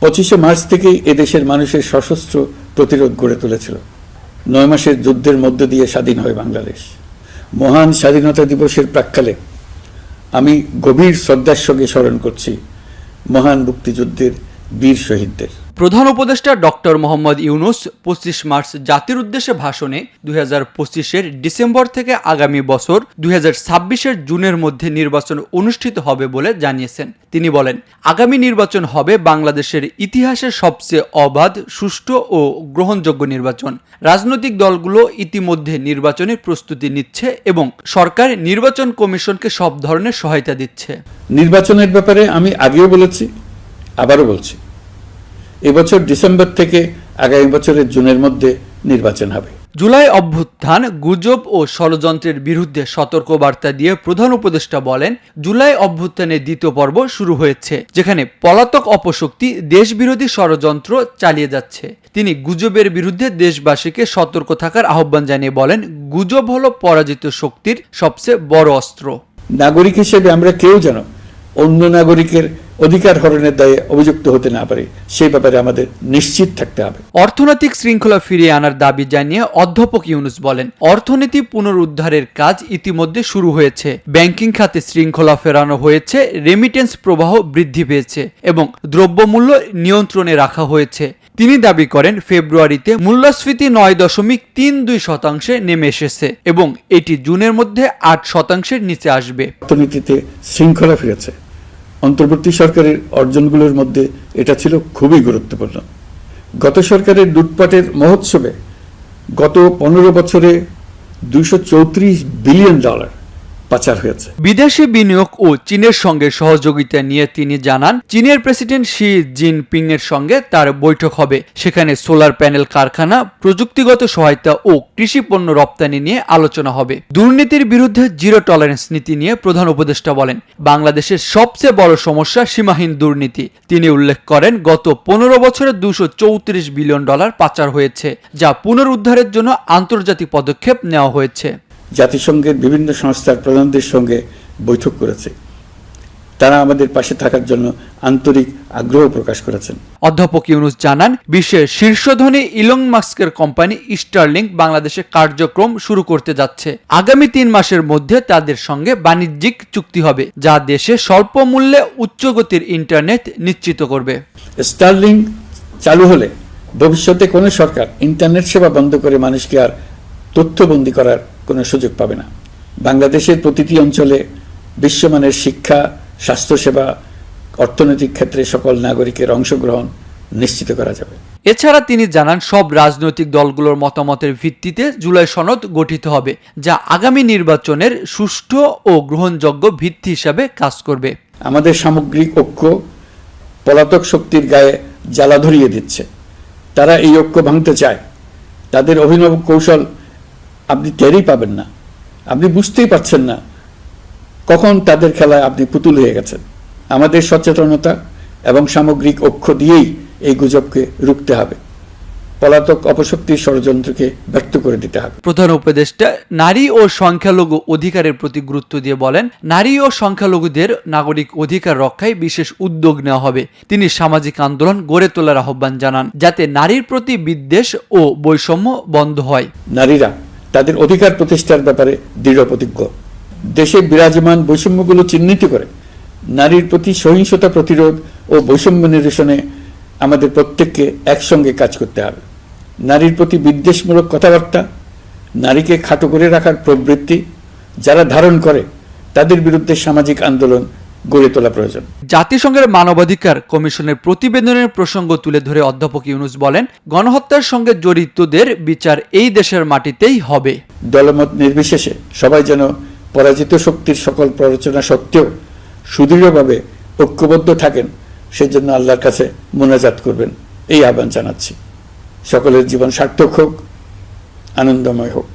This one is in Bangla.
পঁচিশে মার্চ থেকেই এদেশের মানুষের সশস্ত্র প্রতিরোধ গড়ে তুলেছিল। নয় মাসের যুদ্ধের মধ্য দিয়ে স্বাধীন হয় বাংলাদেশ। মহান স্বাধীনতা দিবসের প্রাক্কালে আমি গভীর শ্রদ্ধার সঙ্গে স্মরণ করছি মহান মুক্তিযুদ্ধের বীর শহীদদের। প্রধান উপদেষ্টা ডক্টর মোহাম্মদ ইউনুস পঁচিশ মার্চ জাতির উদ্দেশ্যে ভাষণে দুই হাজার পঁচিশের ডিসেম্বর থেকে আগামী বছর দুই হাজার ছাব্বিশের জুনের মধ্যে নির্বাচন অনুষ্ঠিত হবে বলে জানিয়েছেন। তিনি বলেন, আগামী নির্বাচন হবে বাংলাদেশের ইতিহাসের সবচেয়ে অবাধ, সুষ্ঠু ও গ্রহণযোগ্য নির্বাচন। রাজনৈতিক দলগুলো ইতিমধ্যে নির্বাচনের প্রস্তুতি নিচ্ছে এবং সরকার নির্বাচন কমিশনকে সব ধরনের সহায়তা দিচ্ছে। নির্বাচনের ব্যাপারে আমি আগেও বলেছি, আবারও বলছি। এবছর ডিসেম্বর থেকে আগামী বছরের জুনের মধ্যে নির্বাচন হবে। জুলাই অভ্যুত্থান গুজব ও ষড়যন্ত্রের বিরুদ্ধে সতর্কবার্তা দিয়ে প্রধান উপদেষ্টা বলেন জুলাই অভ্যুত্থানের দ্বিতীয় পর্ব শুরু হয়েছে যেখানে পলাতক অপশক্তি দেশবিরোধী ষড়যন্ত্র চালিয়ে যাচ্ছে। তিনি গুজবের বিরুদ্ধে দেশবাসীকে সতর্ক থাকার আহ্বান জানিয়ে বলেন গুজব হলো পরাজিত শক্তির সবচেয়ে বড় অস্ত্র। নাগরিক হিসেবে আমরা কেউ যেন অন্য নাগরিকের অধিকার হরণের দায়ে অভিযুক্ত হতে না পারে সেই ব্যাপারে আমাদের নিশ্চিত থাকতে হবে। অর্থনৈতিক শৃঙ্খলা ফিরিয়ে আনার দাবি জানিয়ে অধ্যাপক ইউনুস বলেন অর্থনীতি পুনরুদ্ধারের কাজ ইতিমধ্যে শুরু হয়েছে। ব্যাংকিং খাতে শৃঙ্খলা ফেরানো হয়েছে রেমিটেন্স প্রবাহ বৃদ্ধি পেয়েছে এবং দ্রব্যমূল্য নিয়ন্ত্রণে রাখা হয়েছে। তিনি দাবি করেন ফেব্রুয়ারিতে মূল্যস্ফীতি নয় দশমিক তিন দুই শতাংশে নেমে এসেছে এবং এটি জুনের মধ্যে আট শতাংশের নিচে আসবে। অর্থনীতিতে শৃঙ্খলা ফিরেছে। অন্তর্বর্তী সরকারের অর্জনগুলোর মধ্যে এটা ছিল খুবই গুরুত্বপূর্ণ। গত সরকারের লুটপাটের মহোৎসবে গত পনেরো বছরে দুশো বিলিয়ন ডলার পাচার হয়েছে। বিদেশি বিনিয়োগ ও চীনের সঙ্গে সহযোগিতা নিয়ে তিনি জানান, চীনের প্রেসিডেন্ট শি জিনপিং এর সঙ্গে তার বৈঠক হবে। সেখানে সোলার প্যানেল কারখানা, প্রযুক্তিগত সহায়তা ও কৃষি পণ্য রপ্তানি নিয়ে আলোচনা হবে। দুর্নীতির বিরুদ্ধে জিরো টলারেন্স নীতি নিয়ে প্রধান উপদেষ্টা বলেন, বাংলাদেশের সবচেয়ে বড় সমস্যা সীমাহীন দুর্নীতি। তিনি উল্লেখ করেন, গত পনেরো বছরে দুশো চৌত্রিশ বিলিয়ন ডলার পাচার হয়েছে, যা পুনরুদ্ধারের জন্য আন্তর্জাতিক পদক্ষেপ নেওয়া হয়েছে। জাতিসংঘের বিভিন্ন সংস্থার প্রধানদের সঙ্গে বৈঠক করেছে। তারা আমাদের পাশে থাকার জন্য আন্তরিক আগ্রহ প্রকাশ করেছেন। অধ্যাপক ইউনুস জানান বিশ্বের শীর্ষধনী ইলং মাস্কের কোম্পানি স্টারলিংক বাংলাদেশে কার্যক্রম শুরু করতে যাচ্ছে। আগামী তিন মাসের মধ্যে তাদের সঙ্গে বাণিজ্যিক চুক্তি হবে যা দেশে স্বল্প মূল্যে উচ্চগতির ইন্টারনেট নিশ্চিত করবে। স্টারলিং চালু হলে ভবিষ্যতে কোনো সরকার ইন্টারনেট সেবা বন্ধ করে মানুষকে আর তথ্যবন্দি করার কোনো সুযোগ পাবে না। বাংলাদেশের প্রতিটি অঞ্চলে বিশ্বমানের শিক্ষা স্বাস্থ্যসেবা অর্থনৈতিক ক্ষেত্রে সকল নাগরিকের অংশগ্রহণ নিশ্চিত করা যাবে। এছাড়া তিনি জানান সব রাজনৈতিক দলগুলোর মতামতের ভিত্তিতে জুলাই সনদ গঠিত হবে যা আগামী নির্বাচনের সুষ্ঠু ও গ্রহণযোগ্য ভিত্তি হিসাবে কাজ করবে। আমাদের সামগ্রিক ঐক্য পলাতক শক্তির গায়ে জ্বালা ধরিয়ে দিচ্ছে। তারা এই ঐক্য ভাঙতে চায়। তাদের অভিনব কৌশল আপনি টেরই পাবেন না। আপনি বুঝতেই পারছেন না কখন তাদের খেলায় আপনি পুতুল হয়ে গেছেন। আমাদের সচেতনতা এবং সামগ্রিক অক্ষ দিয়েই এই গুজবকে রুখতে হবে। পলাতক অপশক্তির ষড়যন্ত্রকে ব্যর্থ করে দিতে হবে। প্রধান উপদেষ্টা নারী ও সংখ্যালঘু অধিকারের প্রতি গুরুত্ব দিয়ে বলেন নারী ও সংখ্যালঘুদের নাগরিক অধিকার রক্ষায় বিশেষ উদ্যোগ নেওয়া হবে। তিনি সামাজিক আন্দোলন গড়ে তোলার আহ্বান জানান যাতে নারীর প্রতি বিদ্বেষ ও বৈষম্য বন্ধ হয়। নারীরা তাদের অধিকার প্রতিষ্ঠার ব্যাপারে দৃঢ় প্রতিজ্ঞ। দেশে বিরাজমান বৈষম্যগুলো চিহ্নিত করে নারীর প্রতি সহিংসতা প্রতিরোধ ও বৈষম্য নিরসনে আমাদের প্রত্যেককে একসঙ্গে কাজ করতে হবে। নারীর প্রতি বিদ্বেষমূলক কথাবার্তা, নারীকে খাটো করে রাখার প্রবৃত্তি যারা ধারণ করে, তাদের বিরুদ্ধে সামাজিক আন্দোলন গড়ে তোলা প্রয়োজন। জাতিসংঘের মানবাধিকার কমিশনের প্রতিবেদনের প্রসঙ্গ তুলে ধরে অধ্যাপক ইউনুস বলেন গণহত্যার সঙ্গে জড়িতদের বিচার এই দেশের মাটিতেই হবে। দলমত নির্বিশেষে সবাই যেন পরাজিত শক্তির সকল প্ররোচনা সত্ত্বেও সুদৃঢ়ভাবে ঐক্যবদ্ধ থাকেন সেজন্য আল্লাহর কাছে মোনাজাত করবেন। এই আহ্বান জানাচ্ছি। সকলের জীবন সার্থক হোক আনন্দময় হোক।